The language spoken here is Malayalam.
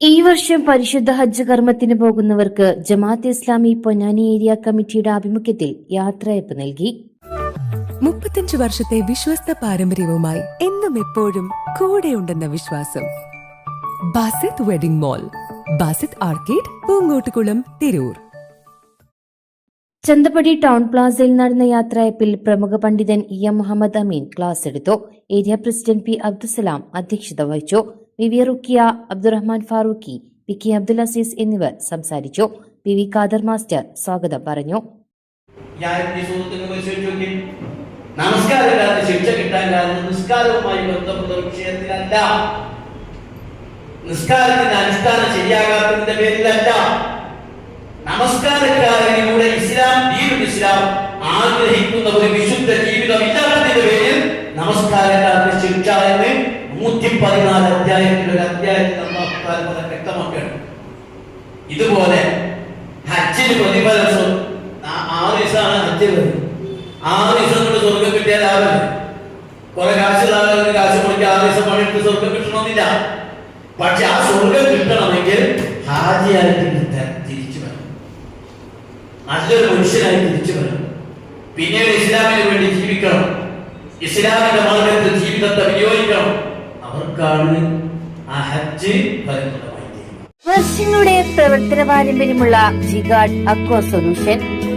ഈ വർഷം പരിശുദ്ധ ഹജ്ജ് കർമ്മത്തിന് പോകുന്നവർക്ക് ജമാഅത്ത് ഇസ്ലാമി പൊന്നാനി ഏരിയ കമ്മിറ്റിയുടെ ആഭിമുഖ്യത്തിൽ യാത്രയപ്പ് നൽകി. മുപ്പത്തഞ്ച് വർഷത്തെ വിശ്വസ്ത പാരമ്പര്യവുമായി എന്നും എപ്പോഴും കൂടെയുണ്ടെന്ന വിശ്വാസം. Basith wedding mall Basith arcade Poonkottukulam Tirur. Chanthappadi town പ്ലാസയിൽ നടന്ന യാത്രയപ്പിൽ പ്രമുഖ പണ്ഡിതൻ E M Muhammad Ameen class എടുത്തു. ഏരിയ പ്രസിഡന്റ് പി അബ്ദുസലാം അധ്യക്ഷത വഹിച്ചു. V V Rukkiya Abdurahman Farooqi P K Abdul Azeez എന്നിവർ സംസാരിച്ചു. പി വി ഖാദർ മാസ്റ്റർ സ്വാഗതം പറഞ്ഞു. നമസ്കാരമില്ലാതെ ശിക്ഷ കിട്ടാനില്ലാതെ നിസ്കാരവുമായി ബന്ധപ്പെട്ട വിഷയത്തിലല്ല. നിസ്കാരത്തിന്റെ അനുഷ്ഠാനം ശരിയാകാത്തതിന്റെ പേരിലല്ല. നമസ്കാരക്കാരനിലൂടെ ഇസ്ലാം ഇസ്ലാം ആഗ്രഹിക്കുന്ന ഒരു വിശുദ്ധ ജീവിതം ഇല്ലാത്തതിന്റെ പേരിൽ എന്ന് നൂറ്റി പതിനാല് അധ്യായത്തിൽ ഒരു അധ്യായത്തിൽ നമ്മൾ വ്യക്തമാക്കുകയാണ്. ഇതുപോലെ ഹജ്ജിന് പ്രതിഫലം ആറ് ദിവസമാണ് ഹജ്ജ് ആറ് ദിവസം കൊണ്ട് സ്വർഗം കിട്ടിയാൽ ആവല്ലേ കുറെ കാശുള്ള ആളുകൾക്ക് കാശ് കൊടുക്കുക ആറ് ദിവസം പണിയെടുത്ത് സ്വർഗം കിട്ടണമെന്നില്ല. പക്ഷെ ആ സ്വർഗം കിട്ടണമെങ്കിൽ ഹാജിയായിട്ട് തിരിച്ചു വരണം. നല്ലൊരു മനുഷ്യനായി തിരിച്ചു വരണം. പിന്നീട് ഇസ്ലാമിന് വേണ്ടി ജീവിക്കണം. ഇസ്ലാമിന്റെ മാർഗത്തിൽ ജീവിതത്തെ വിനിയോഗിക്കണം. അവർക്കാണ് ആ ഹജ്ജ് ഫലപ്രദമായി വർഷങ്ങളുടെ പ്രവർത്തന പാരമ്പര്യമുള്ള ജിഗാഡ് അക്വ സൊല്യൂഷൻ